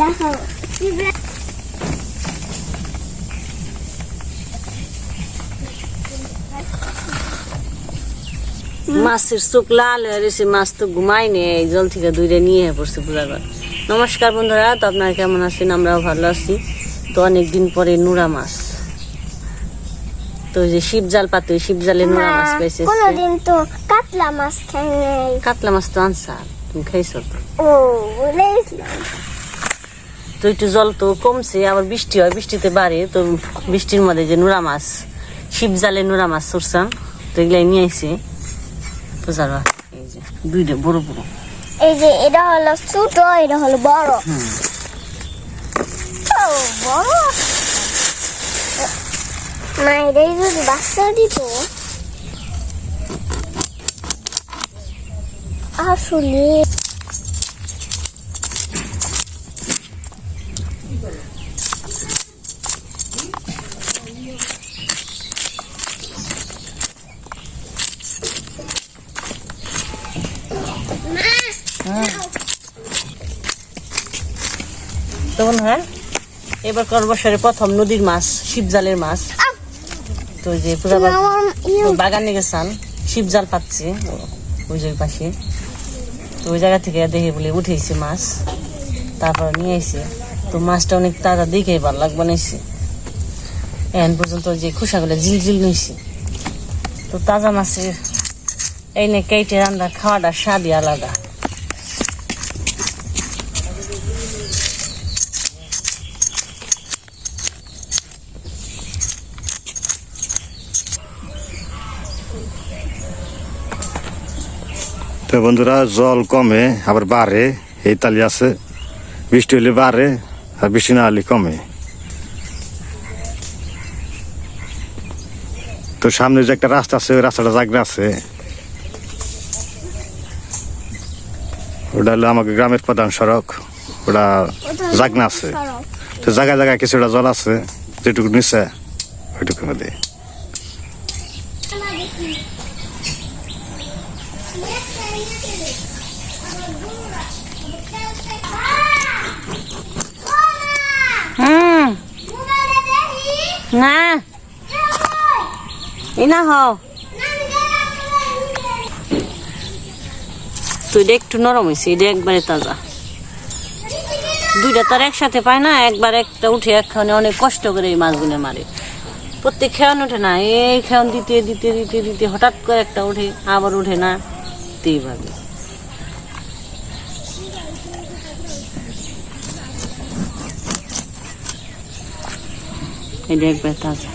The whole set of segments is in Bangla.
দেখো। মাছের চোখ লাল হয়ে রয়েছে মাছ তো ঘুমাই নেই এই জল থেকে দূরে নিয়ে পড়ছে পূজা ঘর। নমস্কার বন্ধুরা তো আপনারা কেমন আছেন? আমরাও ভালো আছি। তো অনেকদিন পরে নোরা মাছ। তো ওই যে শিব জাল পাতে ওই শিব জালে নোরা মাছ পাইছে কোনোদিন তো কাতলা মাছ খাই নাই কাতলা মাছ তো আনসা তুমি খাইছো তো ও বলেছিলাম তো একটু জল তো কমছে আবার বৃষ্টি হয় বৃষ্টিতে বাড়ে তো বৃষ্টির মধ্যে যে নোরা মাছ শিব জালে নোরা মাছ ছড়ছান তো এগুলাই নিয়ে পূজার ঘর। এই যে দুইটা বড় বড় এই যে এটা হলো ছোট এটা হলো বড় ও বড় মায়েরাই যদি বাচ্চা দিত আসলে। তো বন্ধুরা এবার কর বছরের প্রথম নদীর মাছ শিবজালের মাছ। তো যে আমার ইয়ে বাগানে গেছান শিবজাল পাচ্ছে ওই যে পাশে। তো ওই জায়গা থেকে দেখে বলে উঠেছি মাছ। তারপর নিয়ে এসে তো মাছটা অনেক তাজা দেখে ভালো লাগ বানাইছি এখন পর্যন্ত যে খোসাগুলো ঝিলঝিল নিয়েছি তো তাজা মাছের এই নে কেটে রান্না খাওয়াটা স্বাদই আলাদা। বন্ধুরা, জল কমে, আবার বাড়ে, এই তালি আছে। বৃষ্টি হলে বাড়ে, আর বৃষ্টি না হলে কমে। তো সামনে যে একটা রাস্তা আছে, ওই রাস্তাটা জাগনা আছে। ওটা হলো আমাকে গ্রামের প্রধান সড়ক। ওটা জাগনা আছে। তো জায়গায় জায়গায় কিছুটা জল আছে, যেটুকু নিচে, ওইটুকুর মধ্যে হুম না। এই না হও। তো এটা একটু নরম হয়েছে এটা একবারে তাজা। দুইটা তার একসাথে পায় না, একবার একটা উঠে একখানে অনেক কষ্ট করে এই মাছগুলো মারে। প্রত্যেক খেয়ান ওঠে না, এই খেয়ান দিতে দিতে দিতে দিতে হঠাৎ করে একটা উঠে, আবার উঠে না এইভাবে এটা একবার তাজা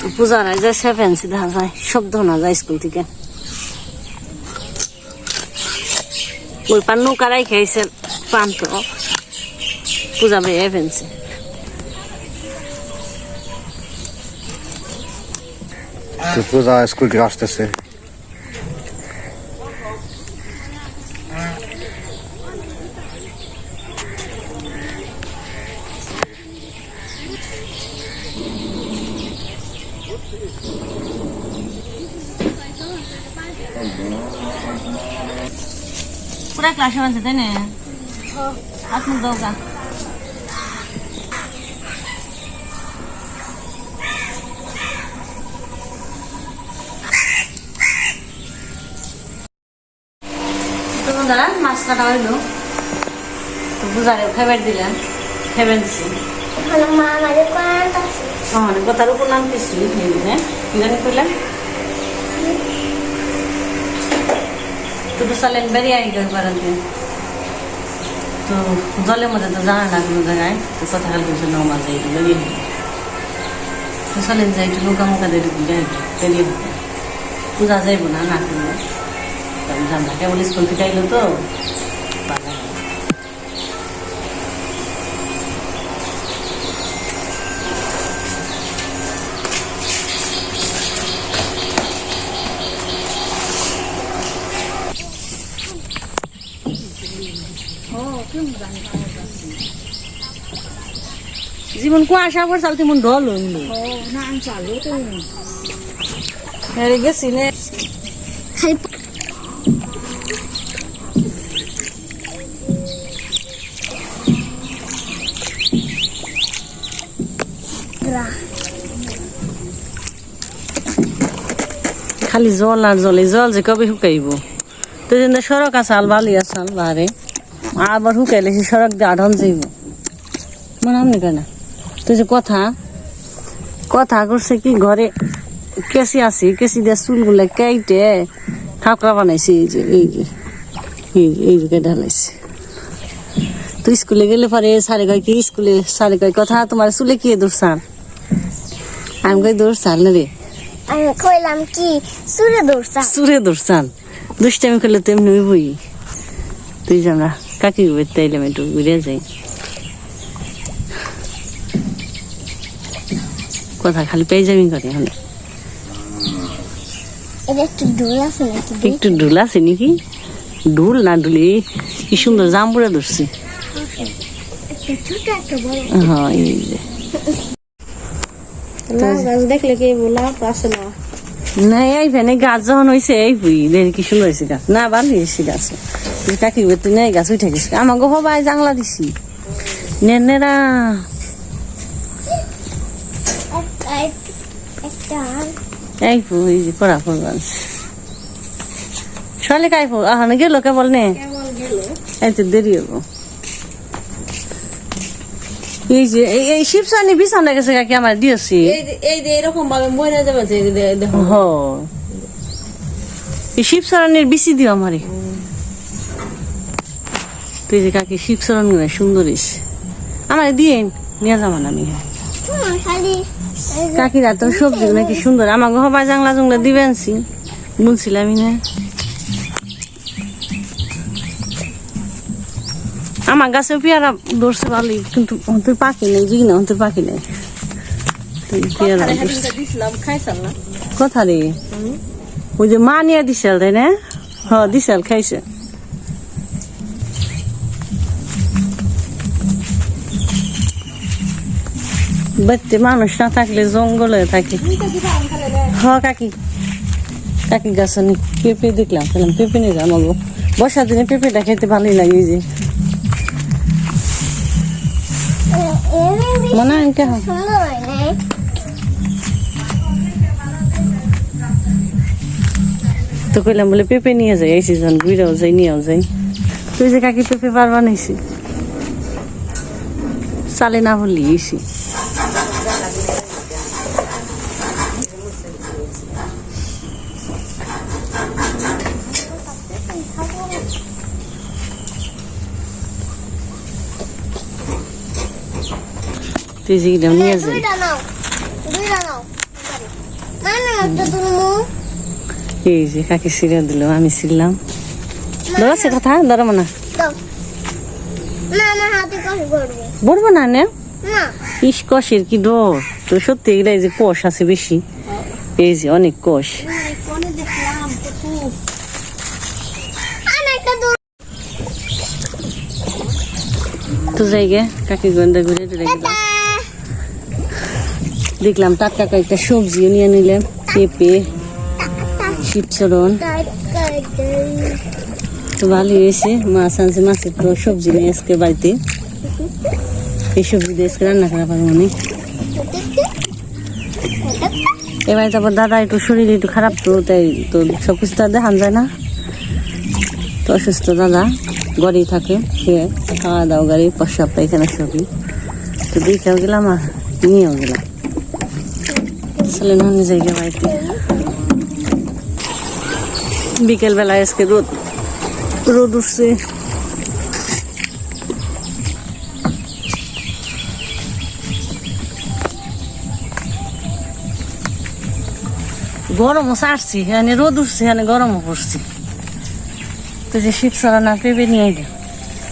তো পূজা নাই যায় সেভেন্সি দেখা যায় শব্দ না যায় স্কুল থেকে। ওই পান নৌকারাই খেয়েছে পান তো। পূজা ভাই এভেন্সি পূজা স্কুল থেকে আসতেছে পুরা ক্লাসে মানছে তাই না হাত মুখ তো বন্ধুরা মাছ কাটা হইল। তো বুঝারে ফেভার দিলেন ফেভেন্সি এখানে মা আমাদের আমার কথার উপর নাম কিছু হ্যাঁ? কি জানি কইলাম তো তো সালেন বেরিয়ে আই গেল পারেন তো জলের মধ্যে তো জানা না কোনো জায়গায় তো কথা কাল কিছু নমা যাই বেরিয়ে তো সালেন যাই একটু নৌকা মুখা দিয়ে বেরিয়ে পূজা যাইব না না করলে আমি জানলা কেবল স্কুল থেকে আইলো তো বাজার যেমন কুয়াশা পড়ছাল তেমন ঢল হইল গেছি নে। খালি খালি জল আর জল, এই জল যে কবে শুকাইব? তো যেন সড়ক আসাল বালি আসাল বাহারে। আবার শুকাইলে সে সড়ক দিয়ে আঢন যাইব। মনে আমনি কেন? তো যে কথা কথা করছে কি ঘরে কেসি আছি কেসি দিয়ে চুলগুলো কেটে ঠাকুরা বানাইছে, এই যে এই যে এই যে এই যে ঢালাইছে। তো স্কুলে গেলে পরে সারে কয় কি, স্কুলে সারে কয়, কথা তোমার চুলে কি দূর সার আমি কই দূর সার না রে। আমি কইলাম কি সুরে সুরে দুষ্টামি করলে তো এমনি বই তুই আমরা কাকি বেরতে এলাম একটু ঘুরে যাই। কথা খালি পেয়ে করে এখন। একটু ডোল আছে নাকি? একটু ডুল আছে নাকি? ডুল না ডুলি কি সুন্দর জাম্বুরা ধরছি হ্যাঁ এই যে। দেখলে কি বলা আছে না? না এই ফেনে গাছ যখন হয়েছে এই কি সুন্দর হয়েছে গাছ। না হয়েছে গাছ। তুই কাকি তুই নেই গাছ উঠে গেছিস আমাকে হবাই জাংলা দিছি। নেনেরা এই এই সলে কাই আহ গেল কেবল নে? এই তো দেরি হব এই যে এই এই শিবসানি বিছানা গেছে কাকি আমার দিয়েছি? এই যে এরকম ভাবে মরে যাবে দেখো। হ। এই শিবসরণের বিচি দিও আমারে। তুই যে কাকি শিবসরণগুলো সুন্দর আমার দিয়ে নিয়ে যাব না আমি। কাকিরা তো সবজি নাকি সুন্দর। আমাকে হবাই জাংলা জংলা দিবেন সি বুনছিলাম না। আমার গাছে পেয়ারা ধরছে ভালোই কিন্তু তুই পাখি নেই জি না তুই পাখি নেই। পেয়ারা কথা রে? ওই যে মা নিয়ে দিছিল তাই না? হ দিছিল খাইছে। বাড়িতে মানুষ না থাকলে জঙ্গলে থাকি। হ কাকি। কাকি গাছ নি পেঁপে দেখলাম খেলাম পেঁপে নিয়ে আমাকে বর্ষার দিনে পেঁপেটা খেতে ভালোই লাগে যে। মনে হয় তো কইলাম বলে পেঁপে নিয়ে যাই, এই সিজন ঘুরেও যাই, নিয়েও যাই। তুই যে কাকি পেঁপে পার বানাইছি চালে না হলি এসি তুই গেলাম নিয়ে তুলমু এই যে কাকি সিরিয়া দিল আমি ছিলাম ধরেছে কথা ধরবো না দাও। না হাতে কষ্ট করবে বলব না ইস কষের কি ডর তো সত্যি এগুলা এই যে কষ আছে বেশি। এই যে অনেক কষ। তো জায়গা কাকি গন্ডা ঘুরে দেখলাম টাটকা কয়েকটা সবজিও নিয়ে নিলাম, পেঁপে, শিবচরণ। তো ভালোই হয়েছে, মাছ আনছে, মাছের তো সবজি নিয়ে আজকে বাড়িতে। এই সবজি দিয়ে আজকে রান্না করা পারব না। এবার তারপর দাদা একটু শরীর একটু খারাপ তো, তাই তো সব কিছু তো দেখান যায় না। তো অসুস্থ দাদা, ঘরেই থাকে, সে খাওয়া দাওয়া গাড়ি প্রসাব পায়খানা সবই। তো দেখেও গেলাম আর নিয়েও গেলাম। চলে না জায়গা বাড়িতে বিকেলবেলা আজকে রোদ রোদ উঠছে। গরমও ছাড়ছি, এখানে রোদ উঠছে, এখানে গরমও পড়ছে। তো যে শীত সরা না পেঁপে নিয়ে আইলে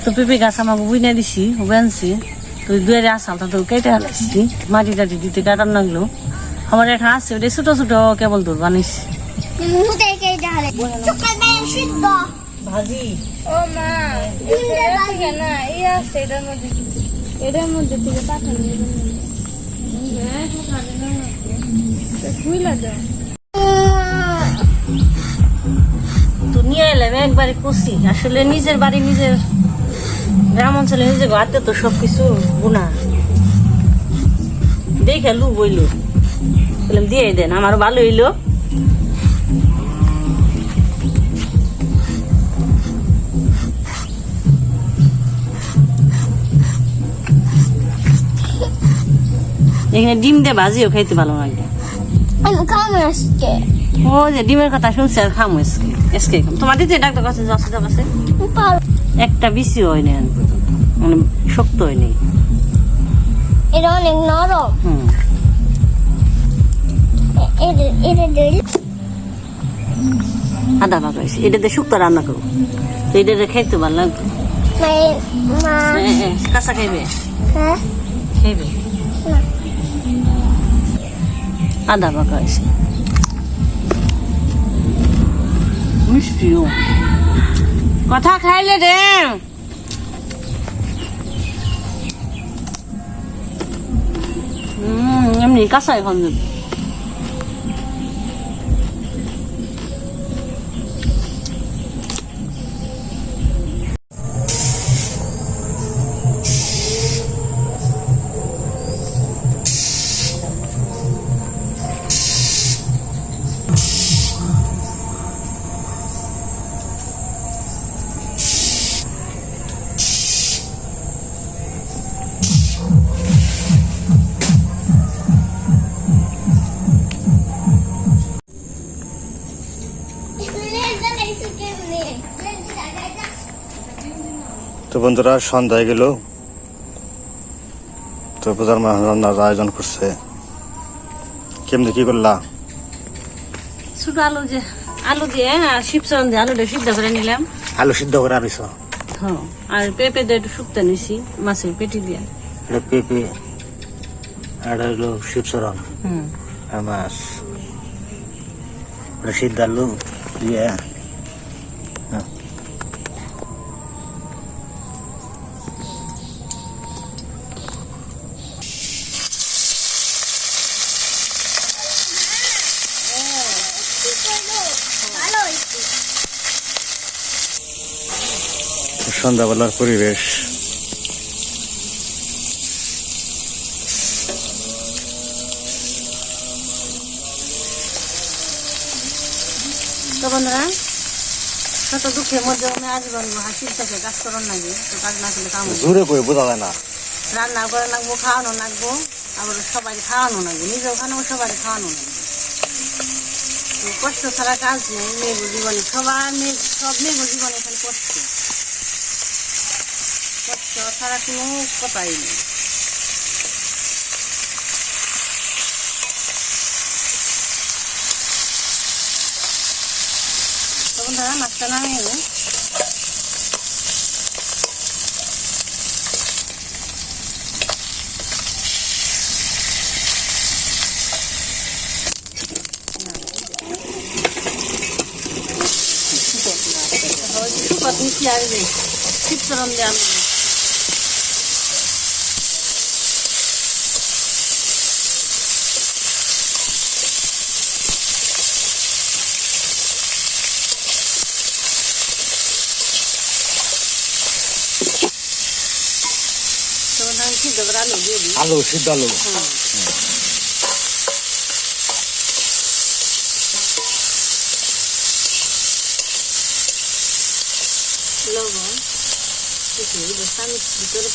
তো পেঁপে গাছ আমাকে বুঝে দিছি ওবে আনছি তো দুয়ারে আসাল তো কেটে হালাইছি মাটি টাটি দিতে কাটার লাগল আমার একটা আছে ওটা ছোট ছোট কেবল দূর সিদ্ধ। ভাজি। ও মা না? ইয়ে আছে মধ্যে এটার মধ্যে থেকে পাঠানো এটার মধ্যে হ্যাঁ এলাম একবারে কুচি আসলে নিজের বাড়ি নিজের গ্রাম অঞ্চলে নিজের হাতে তো সবকিছু গুণা দেখে লু বইল বললাম দিয়ে দেন আমারও ভালো হইল। এখানে ডিম দিয়ে ভাজিও খাইতে ভালো লাগে ও যে ডিমের কথা শুনছি আর খামো এসকে তোমার দিতে ডাক্তার কাছে অসুবিধা আছে? একটা বেশি হয় না মানে শক্ত হয়নি এটা অনেক নরম। হুম। আদা ভাগ হয়েছে। এটাতে শুক্তো রান্না করব। তো এটাতে খাইতে ভালো লাগবে। মা হ্যাঁ, হ্যাঁ, কাঁচা খাইবে হ্যাঁ? খাইবে আদা ভাগ হয়েছে। মিষ্টিও কথা খাইলে রে এমনি কাঁচা এখন বন্ধুরা সন্ধ্যায় গেল। তো পূজার রান্নার আয়োজন করছে। কেমনি কি করলা? আলু যে আলু দিয়ে আর শিবচরণ দিয়ে আলুটা সিদ্ধ করে নিলাম। আলু সিদ্ধ করে আনিস? হ্যাঁ আর পেঁপে দিয়ে একটু শুক্তো নিছি মাছের পেটি দিয়ে। পেঁপে আর হলো শিবচরণ হুম। আর মাছ। ওটা সিদ্ধ আলু দিয়ে। সন্ধ্যাবেলার পরিবেশ। তো বন্ধুরা শত দুঃখের মধ্যে আমি আজীবন হাসির থেকে কাজ করার লাগে তো কাজ না করলে কাম হবে করে বোঝা যায় না। রান্না করে লাগবো খাওয়ানো লাগবো আবার সবাই খাওয়ানো লাগবে নিজেও খানো সবাই খাওয়ানো লাগবে। কষ্ট ছাড়া কাজ নেই মেয়েগুলো জীবনে সবার মেয়ে সব মেয়েগুলো জীবনে এখানে কষ্ট। ছাড়া কোনো কথাই নেই তখন তারা মাছটা নামিয়ে নেবে সুপাত মিশিয়ে আসবে শীতচরণ দিয়ে আনবে তখন আমি সিদ্ধ করে আলু দিয়ে দিই আলু সিদ্ধ আলু লবণ কিছু আমি ভিতরে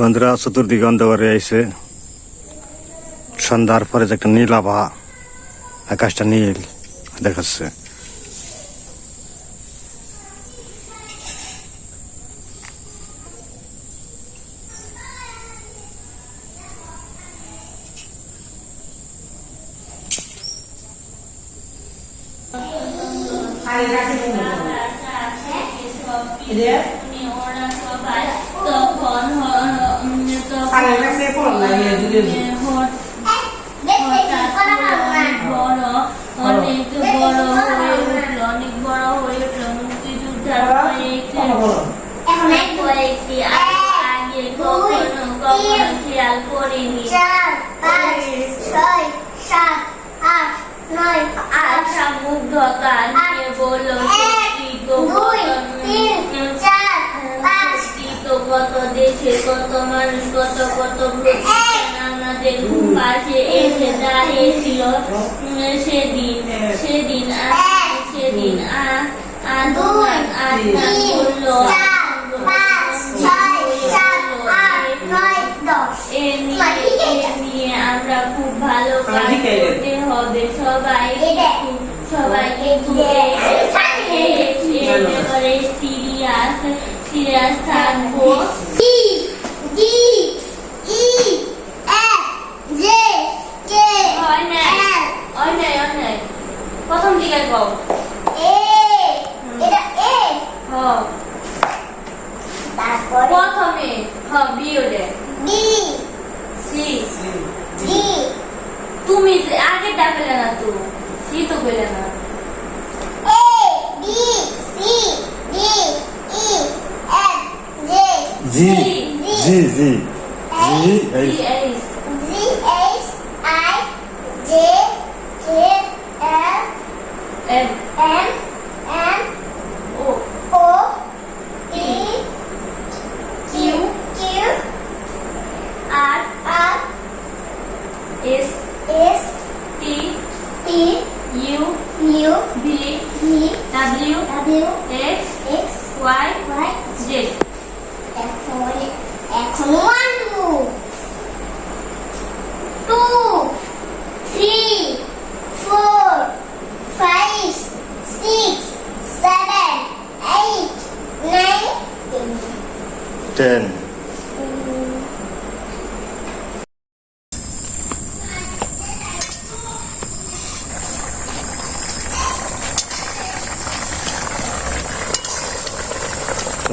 বন্ধুরা চতুর্দিকে অন্ধকারে আইসে সন্ধ্যার পরে যে একটা নীল আভা আকাশটা নীল দেখাচ্ছে। আমরা খুব ভালো কাজ করতে হবে সবাই কিন্তু সবাই কিন্তু এ- এ- এ ব্যাপারে সিরিয়াস সিরিয়াস থাকব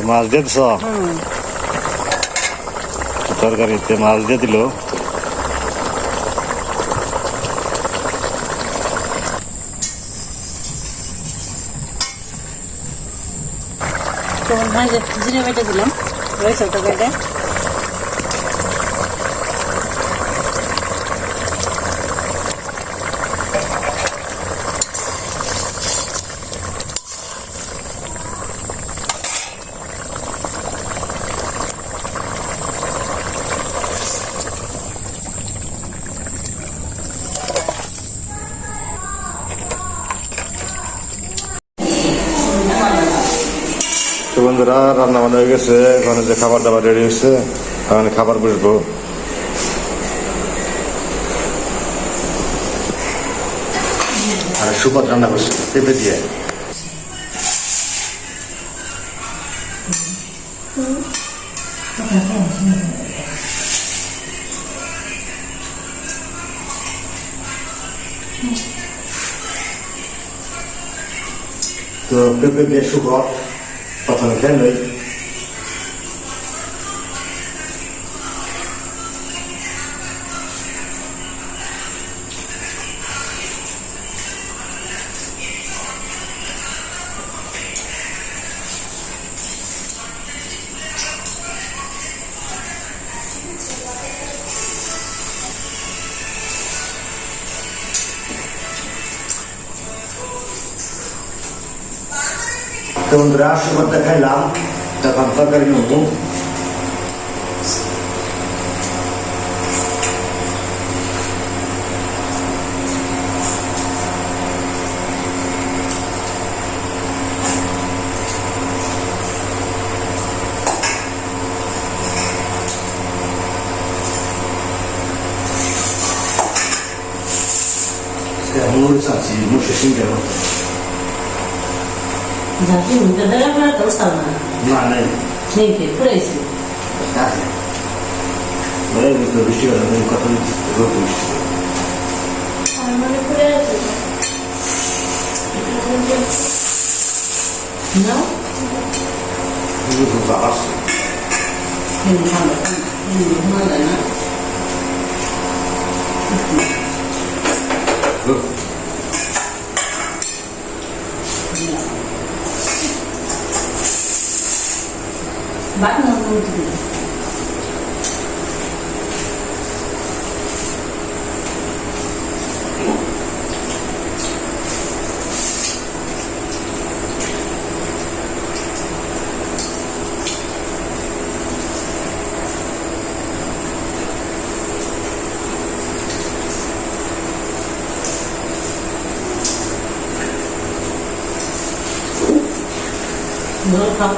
মাছ দিয়ে দিছ? তরকারিতে মাছ দিয়ে দিল। জিরে বেটে দিলাম রয়েছে তো বন্ধুরা রান্না বান্না হয়ে গেছে। এখন যে খাবার দাবার রেডি হয়েছে, এখন খাবার বসবো। আর রান্না করছে, পেঁপে দিয়ে। তো পেঁপে দিয়ে সুপথ 我认为。বন্ধুরা সুপারটা খাইলাম তখন তরকারি নতুন Amor, Sati, Moshe Shingerman. দেওয়া করে তো সাল না না নেই নেই কে পুরাইছি আছে বলে বৃষ্টি হলো কত রোদ বৃষ্টি আমার মনে পড়ে আছে নাও খুব আছে কিন্তু ভালো কিন্তু ভালো না বাকি না জল খাও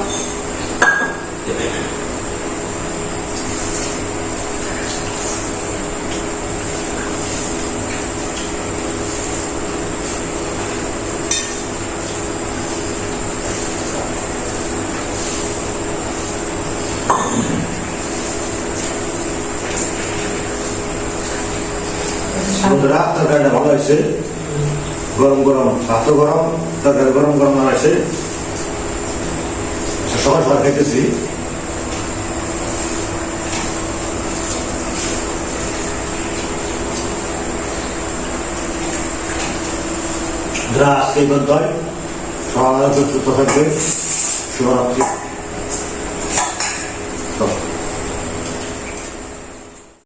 বন্ধুরা তরকারিটা ভালো হয়েছে ভাত গরম তরকারি গরম গরম হয়েছে সকাল সকাল খাইতেছি। আজকে এই পর্যন্ত সবাই সুস্থ থাকবে। শুভরাত্রি।